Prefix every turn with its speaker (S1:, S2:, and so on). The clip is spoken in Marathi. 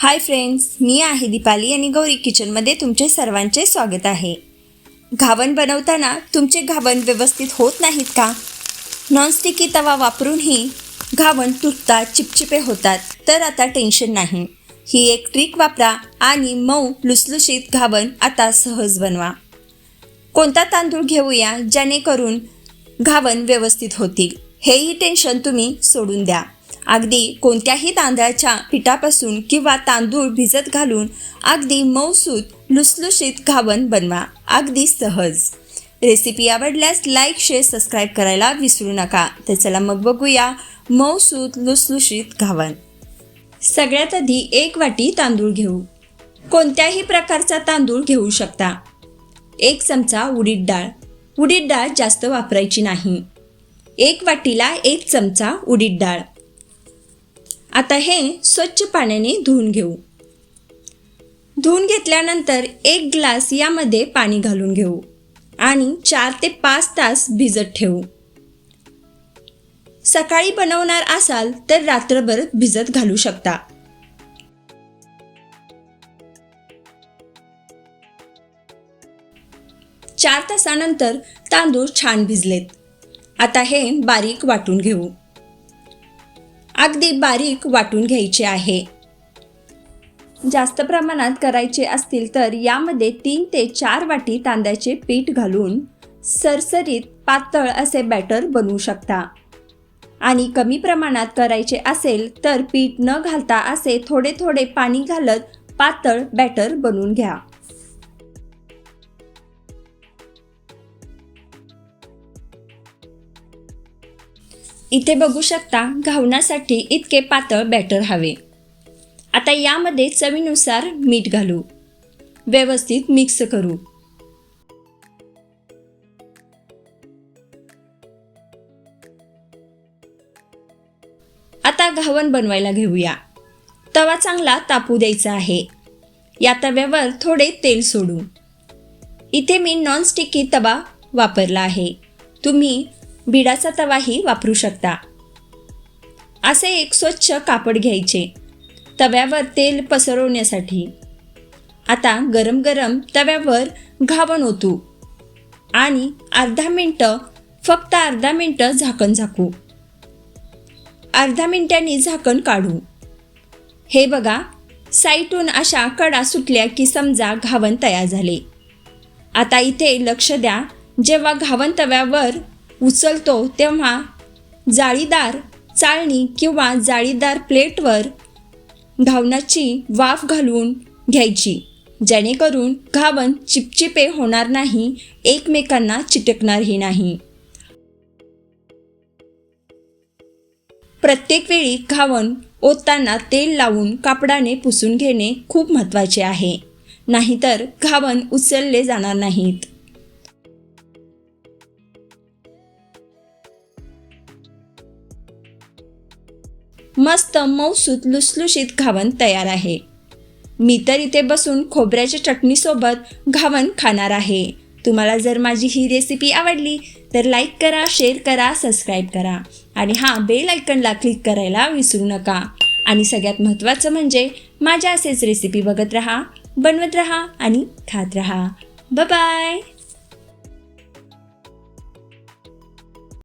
S1: हाय फ्रेंड्स मी आहे दीपाली आणि गौरी किचनमध्ये तुमचे सर्वांचे स्वागत आहे. घावण बनवताना तुमचे घावण व्यवस्थित होत नाहीत का? नॉनस्टिकी तवा वापरूनही घावण तुटतात चिपचिपे होतात. तर आता टेन्शन नाही. ही एक ट्रिक वापरा आणि मऊ लुसलुशीत घावण आता सहज बनवा. कोणता तांदूळ घेऊया जेणेकरून घावण व्यवस्थित होतील? हेही टेन्शन तुम्ही सोडून द्या. अगदी कोणत्याही तांदळाच्या पिठापासून किंवा तांदूळ भिजत घालून अगदी मऊसूत लुसलुशीत घावन बनवा. अगदी सहज. रेसिपी आवडल्यास लाईक शेअर सबस्क्राईब करायला विसरू नका. तर चला मग बघूया मऊसूत लुसलुशीत घावन. सगळ्यात आधी एक वाटी तांदूळ घेऊ. कोणत्याही प्रकारचा तांदूळ घेऊ शकता. एक चमचा उडीद डाळ. उडीद डाळ जास्त वापरायची नाही. एक वाटीला एक चमचा उडीद डाळ. आता हे स्वच्छ पाण्याने धुवून घेऊ. धुवून घेतल्यानंतर एक ग्लास यामध्ये पाणी घालून घेऊ आणि चार ते पाच तास भिजत ठेवू. सकाळी बनवणार असाल तर रात्रभर भिजत घालू शकता. चार तासानंतर तांदूळ छान भिजलेत. आता हे बारीक वाटून घेऊ. अगदी बारीक वाटून घ्यायचे आहे. जास्त प्रमाणात करायचे असतील तर यामध्ये तीन ते चार वाटी तांदळाचे पीठ घालून सरसरीत पातळ असे बॅटर बनवू शकता. आणि कमी प्रमाणात करायचे असेल तर पीठ न घालता असे थोडे थोडे पाणी घालत पातळ बॅटर बनवून घ्या. इथे बघू शकता घावण्यासाठी इतके पातळ बॅटर हवे. आता यामध्ये चवीनुसार मीठ घालू. व्यवस्थित मिक्स करू. आता घावण बनवायला घेऊया. तवा चांगला तापू द्यायचा आहे. या तव्यावर थोडे तेल सोडू इथे मी नॉनस्टिकी तवा वापरला आहे. तुम्ही बिडाचा तवाही वापरू शकता. असे एक स्वच्छ कापड घ्यायचे. तव्यावर तेल पसरवण्यासाठी. आता गरम गरम तव्यावर घावण ओतू. आणि अर्धा मिनटं फक्त अर्धा मिनटं झाकण झाकू. अर्धा मिनटांनी झाकण काढू. हे बघा साईटून अशा कडा सुटल्या की समजा घावण तयार झाले. आता इथे लक्ष द्या जेव्हा घावण तव्यावर उचलतो तेव्हा जाळीदार चाळणी किंवा जाळीदार प्लेटवर घावणाची वाफ घालून घ्यायची जेणेकरून घावण चिपचिपे होणार नाही एकमेकांना चिटकणारही नाही. प्रत्येक वेळी घावण ओतताना तेल लावून कापडाने पुसून घेणे खूप महत्त्वाचे आहे. नाहीतर घावण उचलले जाणार नाहीत. मस्त मऊसूत लुसलुशीत घावण तयार आहे. मी तर इथे बसून खोबऱ्याच्या चटणीसोबत घावण खाणार आहे. तुम्हाला जर माझी ही रेसिपी आवडली तर लाईक करा शेअर करा सबस्क्राईब करा. आणि हां बेल आयकनला क्लिक करायला विसरू नका. आणि सगळ्यात महत्त्वाचं म्हणजे माझ्या असेच रेसिपी बघत राहा बनवत राहा आणि खात राहा. बाय